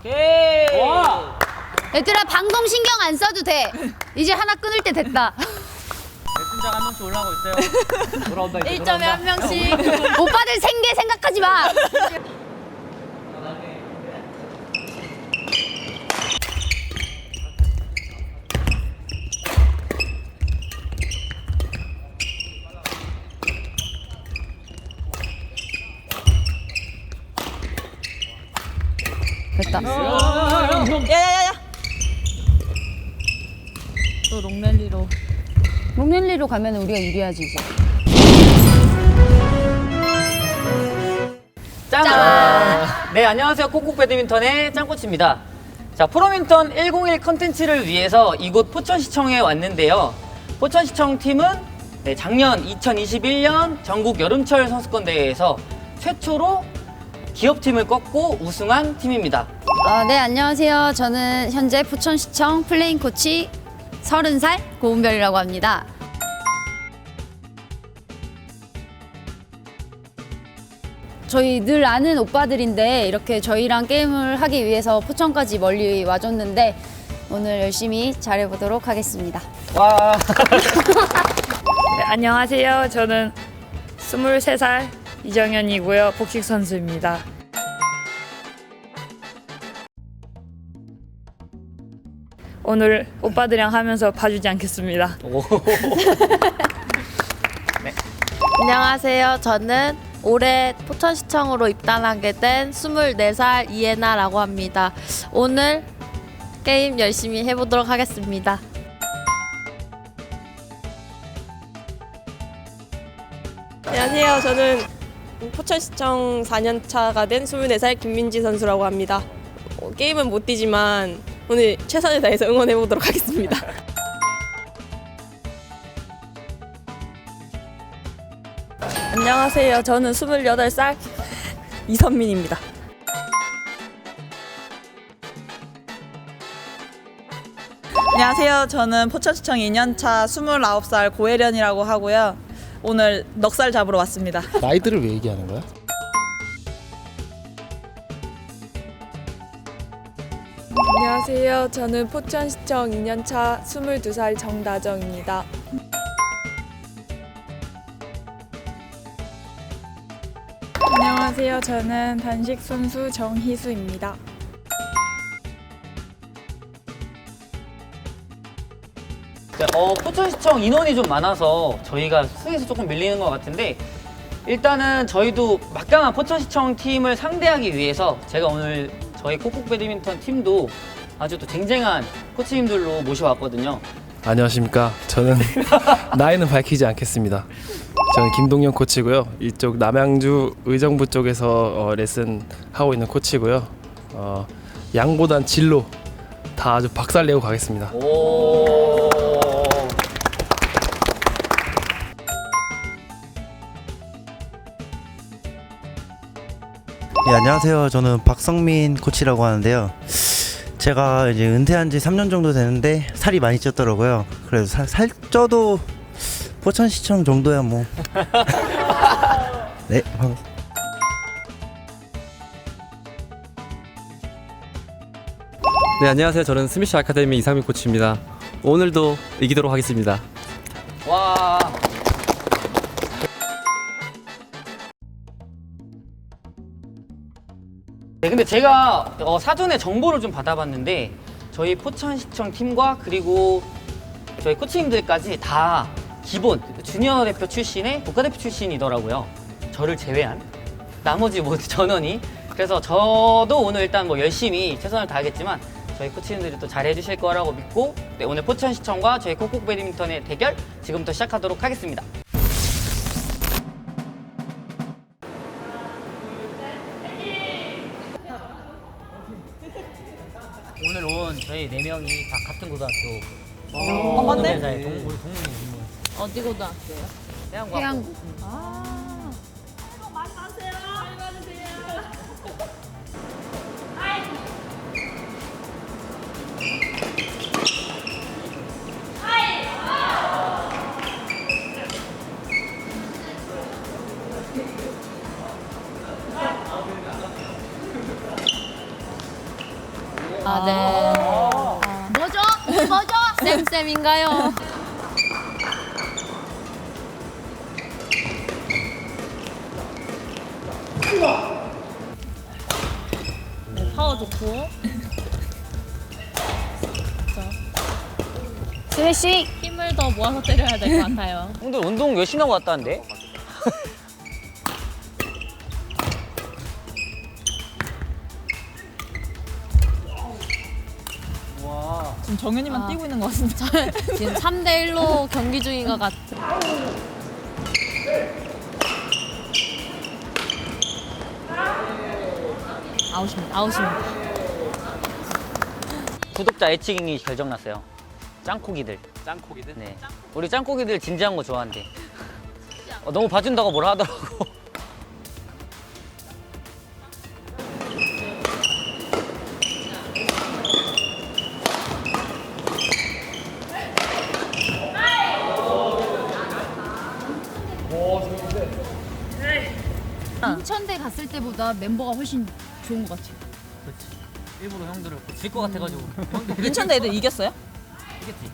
오케이. 와. 얘들아 방송 신경 안 써도 돼. 이제 하나 끊을 때 됐다. 레슨장 한 명씩 올라오고 있어요. 돌아온다 이제 1점에 한 명씩. 오빠들 생계 생각하지 마. 가면 우리가 유리하지 이제. 짠! 네, 안녕하세요. 콕콕 배드민턴의 짱코치입니다. 자, 프로민턴 101 컨텐츠를 위해서 이곳 포천시청에 왔는데요. 포천시청 팀은 네, 작년 2021년 전국 여름철 선수권 대회에서 최초로 기업팀을 꺾고 우승한 팀입니다. 어, 네 안녕하세요. 저는 현재 부천시청 플레잉 코치 30살 고은별이라고 합니다. 저희 늘 아는 오빠들인데 이렇게 저희랑 게임을 하기 위해서 포천까지 멀리 와줬는데 오늘 열심히 잘해보도록 하겠습니다. 와. 네, 안녕하세요. 저는 23살 이정현이고요. 복식 선수입니다. 오늘 오빠들이랑 하면서 봐주지 않겠습니다. 오. 안녕하세요. 저는 올해 포천시청으로 입단하게 된 24살 이예나라고 합니다. 오늘 게임 열심히 해보도록 하겠습니다. 안녕하세요. 저는 포천시청 4년차가 된 24살 김민지 선수라고 합니다. 어, 게임은 못 뛰지만 오늘 최선을 다해서 응원해 보도록 하겠습니다. 안녕하세요. 저는 28살 이선민입니다. 안녕하세요. 저는 포천시청 2년차 29살 고혜련이라고 하고요. 오늘 넉살 잡으러 왔습니다. 나이들을 왜 얘기하는 거야? 안녕하세요. 저는 포천시청 2년차 22살 정다정입니다. 안녕하세요. 저는 단식 선수 정희수입니다. 네, 어, 포천시청 인원이 좀 많아서 저희가 수에서 조금 밀리는 것 같은데 일단은 저희도 막강한 포천시청 팀을 상대하기 위해서 제가 오늘 저희 콕콕 배드민턴 팀도 아주 또 쟁쟁한 코치님들로 모셔왔거든요. 안녕하십니까. 저는 나이는 밝히지 않겠습니다. 저는 김동현 코치고요. 이쪽 남양주 의정부 쪽에서 어, 레슨 하고 있는 코치고요. 어, 양보단 진로 다 아주 박살내고 가겠습니다. 오. 네, 안녕하세요. 저는 박성민 코치라고 하는데요. 제가 이제 은퇴한 지 3년 정도 되는데 살이 많이 쪘더라고요. 그래서 살, 살 쪄도 포천시청 정도야 뭐. 네, 방- 네 안녕하세요 저는 스미시 아카데미 이상민 코치입니다 오늘도 이기도록 하겠습니다 와. 네, 근데 제가 어, 사전에 정보를 좀 받아봤는데 저희 포천시청 팀과 그리고 저희 코치님들까지 다 기본 주니어 대표 출신의 국가대표 출신이더라고요. 저를 제외한 나머지 모두 전원이. 그래서 저도 오늘 일단 뭐 열심히 최선을 다하겠지만 저희 코치님들이 또 잘해 주실 거라고 믿고 네, 오늘 포천 시청과 저희 콕콕 배드민턴의 대결 지금부터 시작하도록 하겠습니다. 오늘 온 저희 네 명이 다 같은 고등학교 어, 맞네? 동문회사의 동, 동문회 동문. 어디 고등학교요? 태양광. 태양고. 아. 많이 마세요. 많이 마세요. 아이. 아이. 아, 네. 아. 뭐죠? 뭐죠? 쌤쌤인가요? 스매싱. 힘을 더 모아서 때려야 될 것 같아요. 형들 운동 열심히 하고 왔다는데? 지금 정현이만 뛰고 있는 것 같은데. 지금 3대 1로 경기 중인 것 같아. 아웃입니다. 아웃입니다. 구독자 애칭이 결정났어요. 짱코기들. 짱코기들? 네. 우리 짱코기들 진지한 거 좋아한대. 어, 너무 봐준다고 뭐라 하더라고. 인천대 갔을 때보다 멤버가 훨씬 좋은 것 같아요. 일부러 형들을 질것 같아가지고. 형들 인천 애들 이겼어요? 이겼지.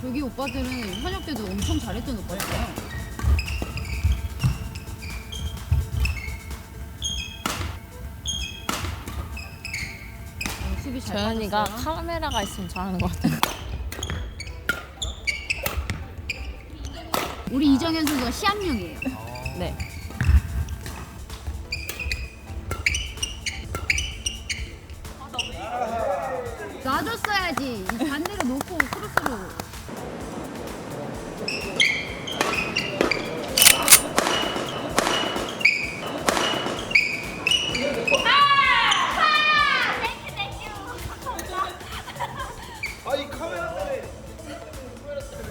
저기 오빠들은 현역 때도 엄청 잘했던 오빠잖아요. 어, 수비 잘 저현이가 빠졌어요. 카메라가 있으면 잘하는 것 같아 우리 이정현 선수가 시합용이에요. 네. 놔줬어야지. 이 반대로 놓고 크로스로.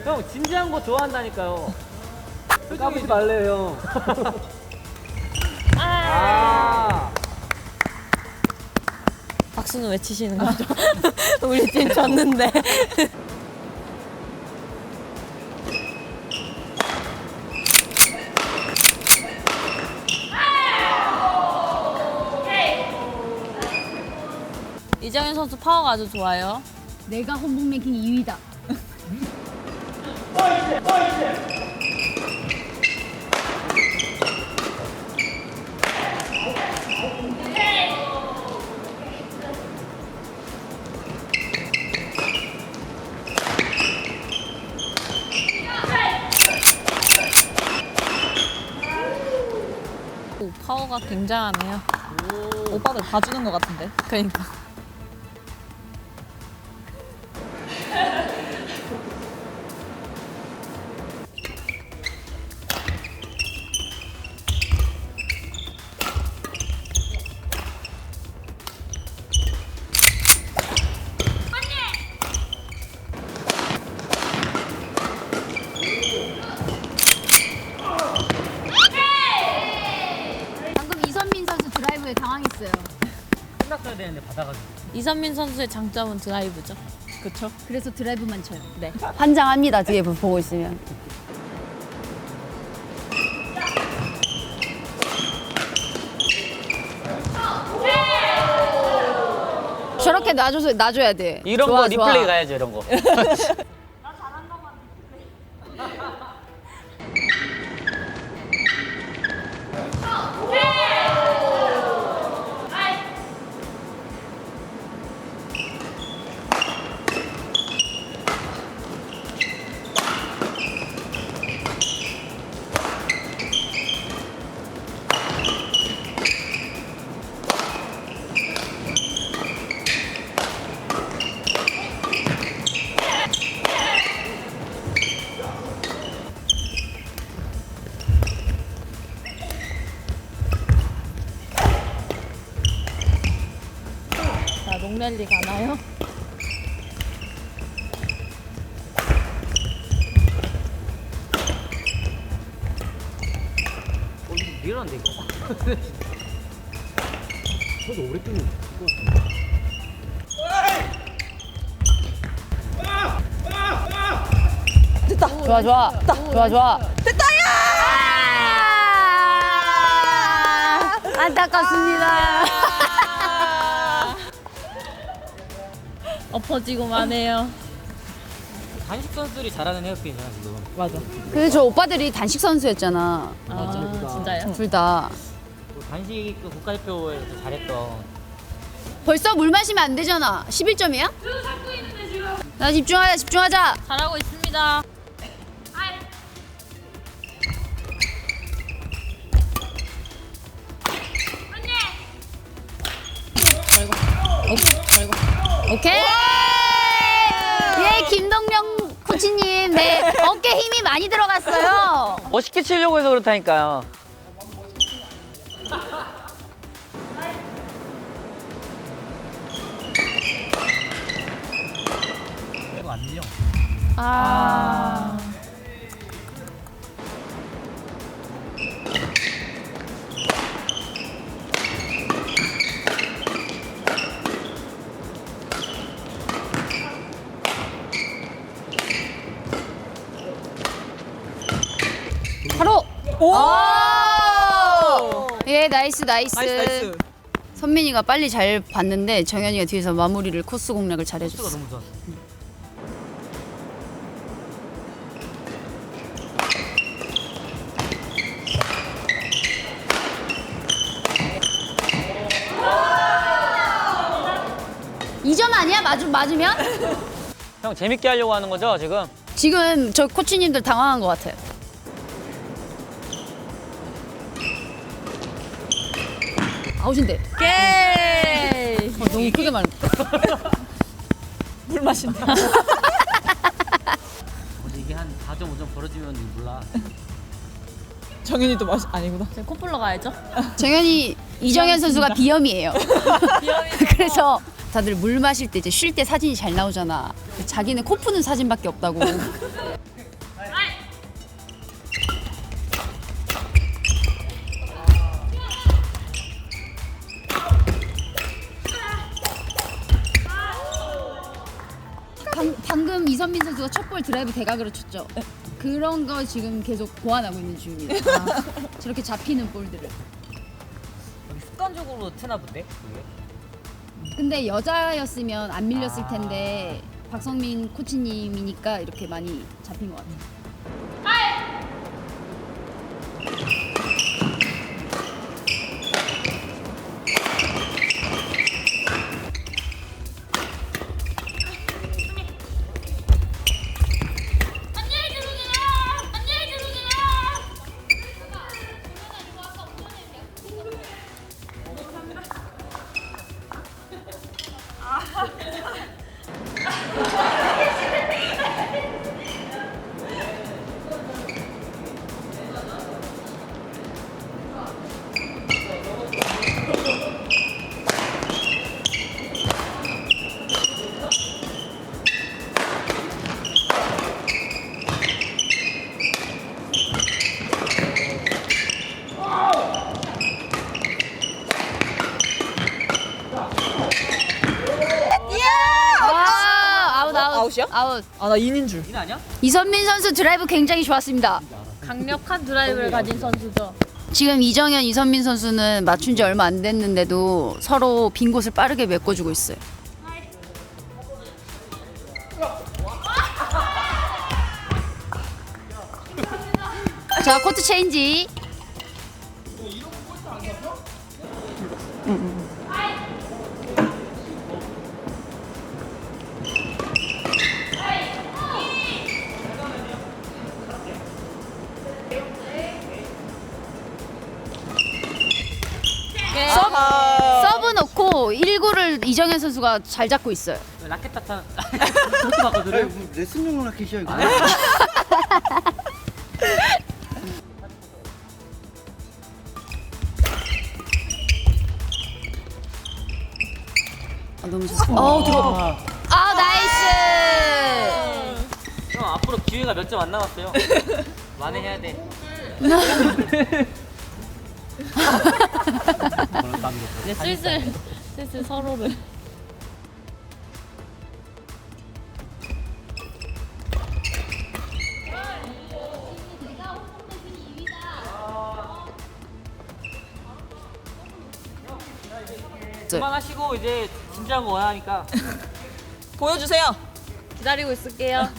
형 진지한 거 좋아한다니까요. 까부지 말래요 형. 아. 박수는 왜 치시는 거죠? 우리 팀 졌는데. 이정현 선수 파워가 아주 좋아요. 내가 홈북 랭킹 2위다. 파워가 굉장하네요. 오빠들 봐주는 것 같은데. 그러니까. 이선민 선수의 장점은 드라이브죠. 그쵸? 그래서 드라이브만 쳐요. 네. 환장합니다. 뒤에 보고 있으면. 저렇게 놔줘서 놔줘야 돼. 이런 좋아, 거 좋아. 리플레이 가야죠 이런 거. 어, 이거. 저도 오래 뛰는 좋아 좋아. 좋아 좋아. 됐다 야! 안타깝습니다. 엎어지고 마네요. 단식 선수들이 잘하는 헤어핀이잖아 지금. 맞아. 그저 오빠들이 단식 선수였잖아. 아, 진짜요? 둘다 단식 그 국가대표에서 잘했던. 벌써 물 마시면 안 되잖아 11점이야? 나 집중하자 집중하자 잘하고 있습니다. 오케이 예 김동명 코치님 네 어깨 힘이 많이 들어갔어요 멋있게 치려고 해서 그렇다니까요. 아. 바로 예 나이스 나이스, 나이스 나이스. 선민이가 빨리 잘 봤는데 정현이가 뒤에서 마무리를 코스 공략을 잘 해줬어 너무 좋았어. 아니야? 맞으, 맞으면? 형 재밌게 하려고 하는 거죠 지금? 지금 저 코치님들 당황한 것 같아요 아웃인데 오케이. 어, 너무 크게 말물 마신다. 이게 한 4.5점 벌어지면 몰라. 정현이도 마시 아니구나. 이제 코뿔러 가야죠. 정현이 이정현 선수가 비염이에요 그래서 다들 물 마실 때 이제 쉴 때 사진이 잘 나오잖아 자기는 코 푸는 사진밖에 없다고 방, 방금 이선민 선수가 첫 볼 드라이브 대각으로 쳤죠. 그런 거 지금 계속 보완하고 있는 중입니다. 아, 저렇게 잡히는 볼들을. 습관적으로 트나 본데? 그게? 근데 여자였으면 안 밀렸을 텐데 박성민 코치님이니까 이렇게 많이 잡힌 것 같아요. 아웃. 아나 인인 줄. 인 아니야? 이선민 선수 드라이브 굉장히 좋았습니다. 강력한 드라이브를 가진 선수죠. 지금 이정현, 이선민 선수는 맞춘 지 얼마 안 됐는데도 서로 빈 곳을 빠르게 메꿔주고 있어요. 자, 코트 체인지. 선수가 잘 잡고 있어요. 라켓 타타 그렇게 봤거든요. 레슨용 라켓이야 이거. 아, 너무 좋았어. 어, 들어. 아, 나이스. 형 앞으로 기회가 몇 점 안 남았어요. 만회해야 돼. 이제 슬슬 슬슬 서로를. 것들. 그만하시고 이제 진지한 거 원하니까 보여주세요. 기다리고 있을게요.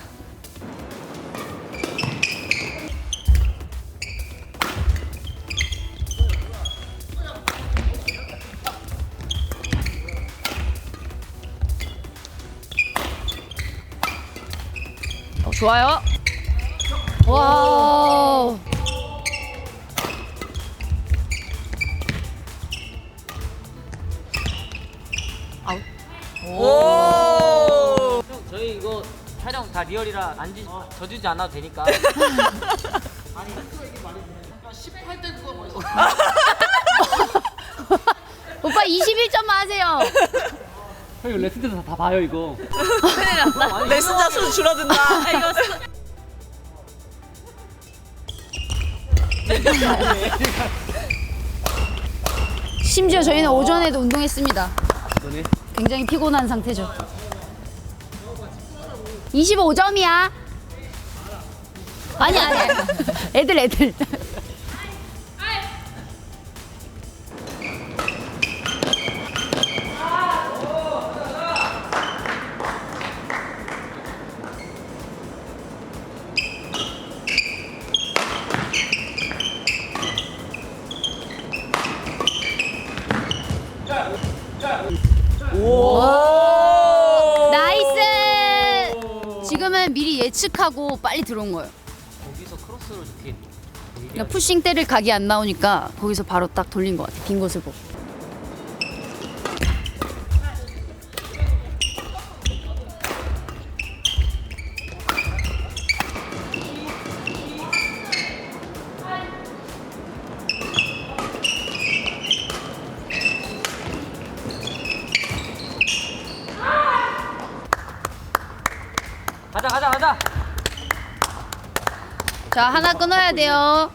어, 좋아요. 와. 다 리얼이라 안 지, 져주지 않아도 되니까 오빠 21점만 하세요. 형 레슨 때도 다 봐요 이거 레슨자 수 줄어든다. 심지어 저희는 오전에도 운동했습니다. 굉장히 피곤한 상태죠. 25점이야. 아니 아니. 애들 애들. 하고 빨리 들어온 거예요. 거기서 크로스로 이렇게 그러니까 푸싱 때릴 각이 안 나오니까 거기서 바로 딱 돌린 것 같아. 빈 곳을 보고. 돼요.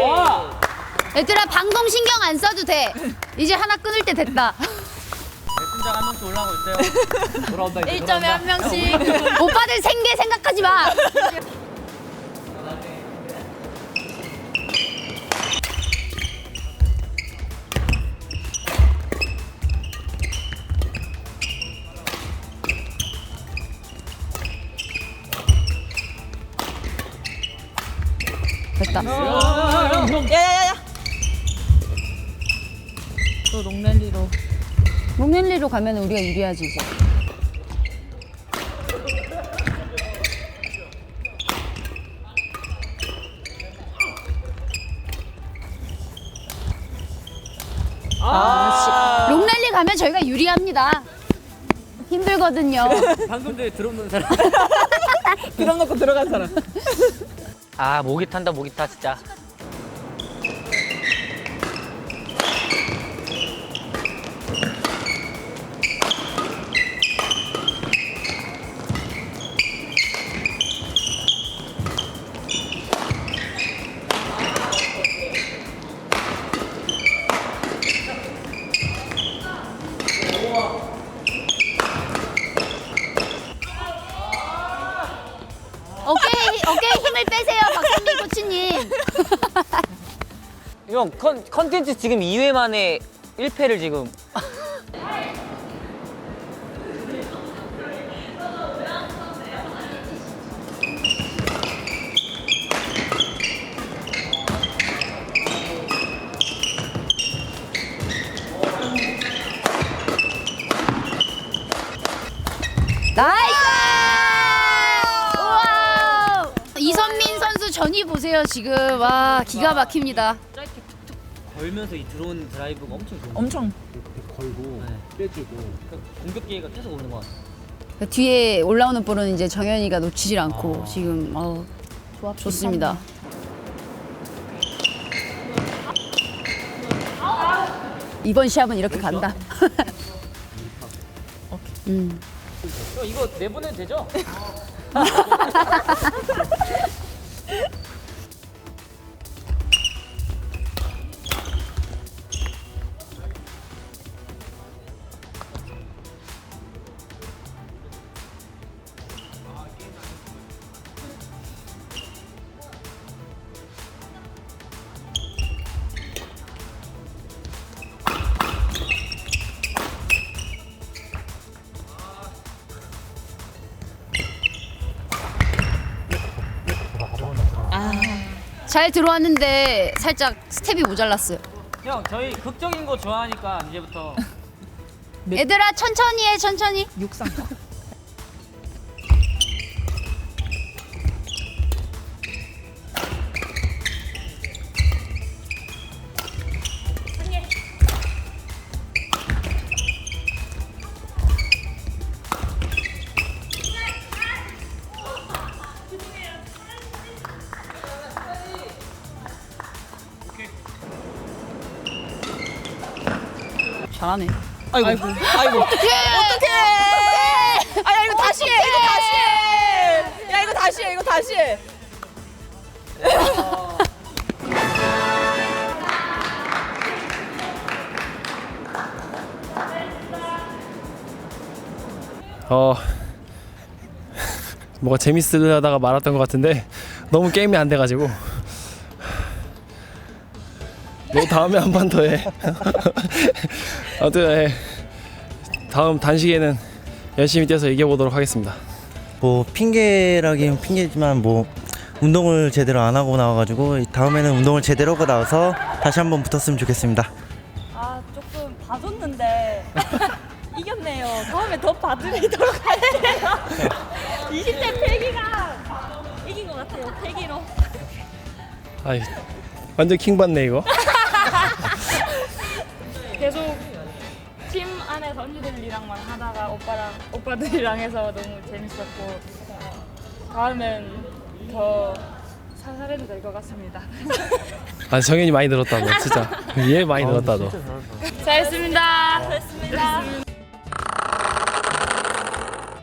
와 얘들아 방송 신경 안 써도 돼. 이제 하나 끊을 때 됐다. 레슨장 한 명씩 올라오고 있어요 돌아온다 이제 1점에 한 명씩. 오빠들 생계 생각하지 마. 가면 우리가 유리하지 이제. 아, 롱랠리 가면 저희가 유리합니다. 힘들거든요. 방금 전에 들어오는 사람 들어놓고 들어간 사람. 아 모기 탄다 모기 타 진짜 어깨 어깨에 힘을 빼세요, 박선민 코치님. 형 컨, 컨텐츠 지금 2회 만에 1패를 지금 나이스! 우와! 이선민 선수 전이 보세요 지금 와 기가 막힙니다. 짧게 툭툭 걸면서 이 들어오는 드라이브가 엄청 좋은 엄청. 걸고 빼주고 공격 기회가 계속 오는 것 같아요 그 뒤에 올라오는 볼은 이제 정현이가 놓치질 않고 지금 어, 좋습니다. 이번 시합은 이렇게 간다. 음. 형 이거 내보내도 되죠? 잘 들어왔는데 살짝 스텝이 모자랐어요. 형 저희 극적인 거 좋아하니까 이제부터 얘들아 천천히 해 천천히. 육상. 잘하네. 아이고. 아이고. 어떡해. 어떡해. 아, 야, 이거 다시 해. 이거 다시 해. 야, 이거 다시 해. 이거 다시 해. 어 뭐가 재밌으려다가 말았던 것 같은데 너무 게임이 안 돼가지고 너 다음에 한 번 더 해. 아무튼 예. 다음 단식에는 열심히 뛰어서 이겨 보도록 하겠습니다. 뭐 핑계라기엔 핑계지만 뭐 운동을 제대로 안 하고 나와가지고 다음에는 운동을 제대로 하고 나와서 다시 한번 붙었으면 좋겠습니다. 아 조금 봐줬는데 이겼네요. 다음에 더 봐드리도록 할게요. 20대 패기가 이긴 것 같아요. 패기로. 아이 완전 킹 받네 이거. 언니들이랑만 하다가 오빠랑 오빠들이랑 해서 너무 재밌었고 다음엔 더 살살해도 될 것 같습니다. 아 정현이 많이 늘었다 너 진짜. 얘 많이 늘었다 너. 잘했습니다. 잘했습니다.